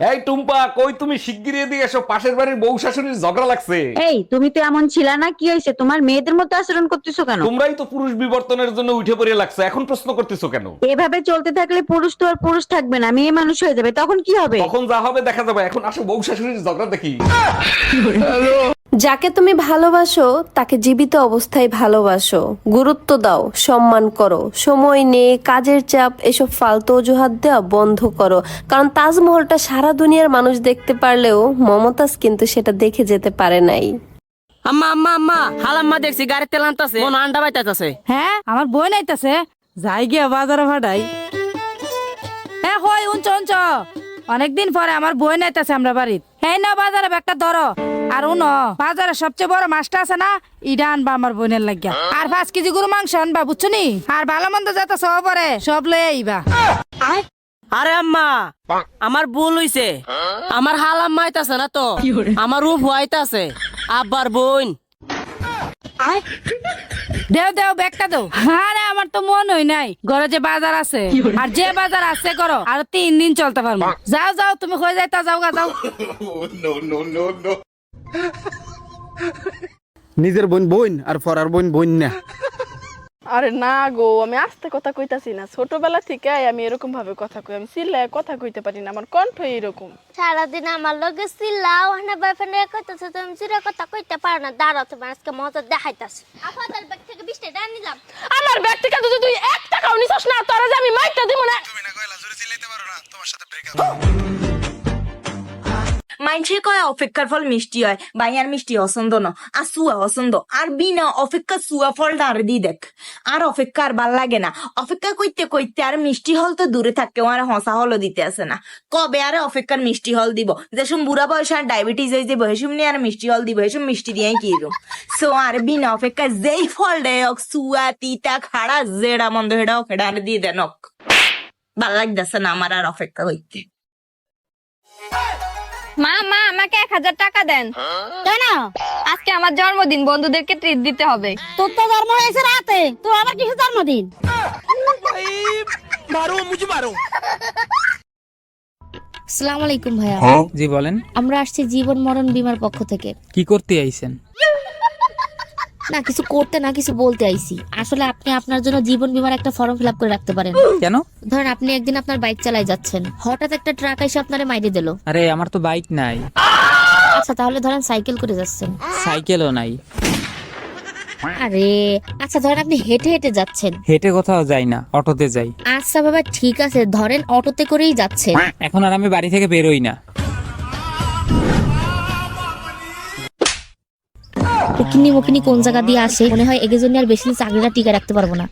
এই টুম্পা কই তুমি? শিগগিরই এদিকে এসো। পাশের বাড়ির বউ শাশুড়ির ঝগড়া লাগছে। এই তুমি তো এমন ছিল না কি হয়েছে? তোমার মেয়েদের মতো আচরণ করতেছো কেন? তোমরাই তো পুরুষ বিবর্তনের জন্য উঠে পড়ে লাগছে। এখন প্রশ্ন করতেছো কেন? এভাবে চলতে থাকলে পুরুষ তো আর পুরুষ থাকবে না মেয়ে মানুষ হয়ে যাবে। তখন কি হবে? তখন যা হবে দেখা যাবে। এখন আসো বউ শাশুড়ির ঝগড়া দেখি। যাকে তুমি ভালোবাসো তাকে জীবিত অবস্থায় ভালোবাসো। গুরুত্ব দাও সম্মান করো। সময় নেই কাজের চাপ এসব ফালতু অজুহাত দেওয়া বন্ধ করো। কারণ তাজমহলটা সারা দুনিয়ার মানুষ দেখতে পারলেও মমতাজ কিন্তু সেটা দেখে যেতে পারে নাই। আম্মা আম্মা আম্মা হালাম্মা দেখছি গাড়ির তেল আনতাছে। মন আন্ডা বাইতাছে। হ্যাঁ আমার বই নাইতাছে যাই গিয়া বাজারে ভাড়াই হ্যাঁ হই উঞ্চ উঞ্চ অনেকদিন পরে আমার বই নাইতাছে আমরা বাড়িত হ্যাঁ না বাজারে একটা ধরো। আর উনো বাজারে সবচেয়ে বড় মাছটা আছে না ইডা আনবা আমার বোনের লাগিয়া। আর পাঁচ কেজি গরু মাংস আনবা বুঝছ নি? আর ভালো মন্দ যত সব পরে সব লয়ে আইবা। আরে আম্মা আমার ভুল হইছে। আমার হাল আইতাছে না তো? আমার রূপ আইতাছে আব্বার বোন। দেও দেও ব্যাগটা দেও। আরে আমার তো মন হই নাই। ঘরে যে বাজার আছে আর যে বাজার আছে করো আর তিন দিন চলতে পারব। যাও যাও তুমি হয়ে যাইতা যাও গা যাও। নিজের বোন বোন আর ফরার বোন বোন না। আরে না গো আমি আস্তে কথা কইতাছি না। ছোটবেলা থেকে আমি এরকম ভাবে কথা কই আমি চিল্লায় কথা কইতে পারি না আমার কণ্ঠ এরকম সারাদিন আমার লগে চিল্লাও না বয়ফ্রেন্ড কইতাছে তুমি চিরা কথা কইতে পারো না। দাঁড়াও তোমার আজকে মজা দেখাইতাছে। আপনাদের ব্যাগ থেকে বিশটা টাকা নিলাম আমার ব্যাগ থেকে যদি তুই এক টাকাও নিছস না তোরা যে আমি মাইরটা দিব না। মাইনছে কয় অপেক্ষার ফল মিষ্টি হয়। বাইয়ার মিষ্টি অসন্দ ন, আর সুয়া অসন্দ। আর বিনা অপেক্ষা সুয়া ফলটা আর দি দেখ। আর অপেক্ষা আর ভালো লাগে না। অপেক্ষা কইতে কইতে আর মিষ্টি হল তো দূরে থাকে আর হসা হলও দিতে আসে না। কবে আর অপেক্ষার মিষ্টি হল দিব? যেসম বুড়া বয়স আর ডায়াবেটিস হয়ে যাবে হেসুম নিয়ে আর মিষ্টি হল দিব হেসুম মিষ্টি দিয়ে কি সো আর বিনা অপেক্ষা যেই ফল দেয় সুয়া তিতা, খাড়া, জেডা, মন্দ হেডা ওকেডা আর দিয়ে দেনক ভালো লাগতেছে না আমার আর অপেক্ষা হইতে মা মা আমাকে এক হাজার টাকা দেন। কেন আজকে আমার জন্মদিন বন্ধুদেরকে ট্রিট দিতে হবে। তোর তো জন্ম হয়েছে রাতে তো আবার কিছু জন্মদিন? আসসালামু আলাইকুম ভাইয়া। জি বলেন আমরা আসছি জীবন মরণ বীমার পক্ষ থেকে। কি করতে আইছেন? না কিছু করতে না কিছু বলতে আইছি। আসলে আপনি আপনার জন্য জীবন বিমার একটা ফর্ম ফিল করে রাখতে পারেন। কেন? ধরেন আপনি একদিন আপনার বাইক চালায় যাচ্ছেন। হঠাৎ একটা ট্রাক এসে আপনারে মাইরে দিল। আরে আমার তো বাইক নাই। আচ্ছা তাহলে ধরেন সাইকেল করে যাচ্ছেন। সাইকেলও নাই। আরে আচ্ছা ধরেন আপনি হেঁটে হেঁটে যাচ্ছেন। হেঁটে কোথাও যাই না অটোতে যাই। আচ্ছা বাবা ঠিক আছে। ধরেন অটোতে করেই যাচ্ছেন। এখন আর আমি বাড়ি থেকে বেরোই না। কিনি মকিনি কোন জায়গা দিয়ে আসে, মনে হয় এগে জন্য আর বেশি চাকরিটা টিকে রাখতে পারব না।